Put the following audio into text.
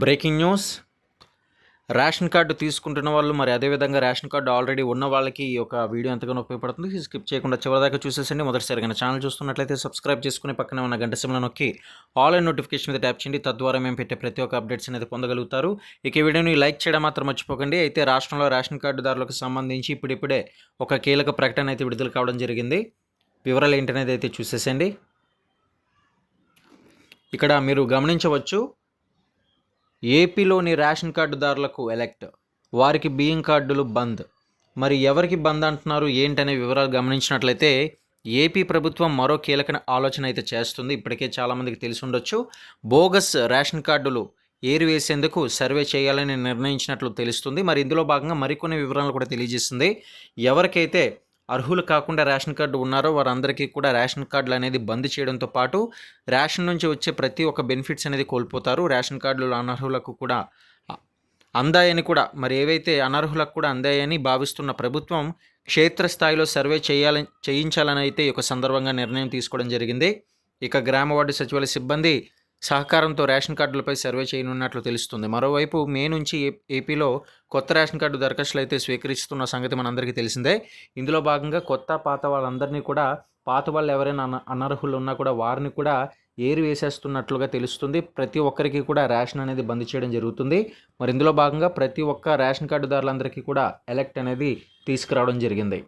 Breaking news. Ration card తీసుకుంటున్న వాళ్ళు మరి అదేవిధంగా రేషన్ కార్డు ఆల్రెడీ ఉన్న వాళ్ళకి ఈ యొక్క వీడియో ఎంతగానో ఉపయోగపడుతుంది. స్కిప్ చేయకుండా చివరిదాకా చూసేసండి. మొదటిసారిగా ఛానల్ చూస్తున్నట్లయితే సబ్స్క్రైబ్ చేసుకుని పక్కనే ఉన్న గంట సిమ్లో నొక్కి ఆన్లైన్ నోటిఫికేషన్ మీద ట్యాప్ చేయండి. తద్వారా మేము పెట్టే ప్రతి ఒక్క అప్డేట్స్ అనేది పొందగలుగుతారు. ఇక ఈ వీడియోని లైక్ చేయడం మాత్రం మర్చిపోకండి. అయితే రాష్ట్రంలో రేషన్ కార్డుదారులకు సంబంధించి ఇప్పుడిప్పుడే ఒక కీలక ప్రకటన అయితే విడుదల కావడం జరిగింది. వివరాలు ఏంటనేది అయితే చూసేసండి. ఇక్కడ మీరు గమనించవచ్చు ఏపీలోని రేషన్ కార్డుదారులకు ఎలెక్ట్. వారికి బియ్యం కార్డులు బంద్. మరి ఎవరికి బంద్ అంటున్నారు? ఏంటనే వివరాలు గమనించినట్లయితే ఏపీ ప్రభుత్వం మరో కీలక ఆలోచన అయితే చేస్తుంది. ఇప్పటికే చాలామందికి తెలిసి ఉండొచ్చు. బోగస్ రేషన్ కార్డులు ఏరివేసేందుకు సర్వే చేయాలని నిర్ణయించినట్లు తెలుస్తుంది. మరి ఇందులో భాగంగా మరికొన్ని వివరాలు కూడా తెలియజేస్తుంది. ఎవరికైతే అర్హులు కాకుండా రేషన్ కార్డు ఉన్నారో వారందరికీ కూడా రేషన్ కార్డులు అనేది బంద్ చేయడంతో పాటు రేషన్ నుంచి వచ్చే ప్రతి ఒక్క బెనిఫిట్స్ అనేది కోల్పోతారు. రేషన్ కార్డులు అనర్హులకు కూడా అందాయని కూడా మరి ఏవైతే అనర్హులకు కూడా అందాయని భావిస్తున్న ప్రభుత్వం క్షేత్రస్థాయిలో సర్వే చేయాలని చేయించాలని అయితే ఈ యొక్క సందర్భంగా నిర్ణయం తీసుకోవడం జరిగింది. ఇక గ్రామ వార్డు సచివాలయ సిబ్బంది సహకారంతో రేషన్ కార్డులపై సర్వే చేయనున్నట్లు తెలుస్తుంది. మరోవైపు మే నుంచి ఏ- ఏపీలో కొత్త రేషన్ కార్డు దరఖాస్తులు అయితే స్వీకరిస్తున్న సంగతి మనందరికీ తెలిసిందే. ఇందులో భాగంగా కొత్త పాత వాళ్ళందరినీ కూడా పాత వాళ్ళు ఎవరైనా అన అనర్హులు ఉన్నా కూడా వారిని కూడా ఏరు వేసేస్తున్నట్లుగా తెలుస్తుంది. ప్రతి ఒక్కరికి కూడా రేషన్ అనేది బంద్ చేయడం జరుగుతుంది. మరి ఇందులో భాగంగా ప్రతి ఒక్క రేషన్ కార్డుదారులందరికీ కూడా ఎలక్ట్ అనేది తీసుకురావడం జరిగింది.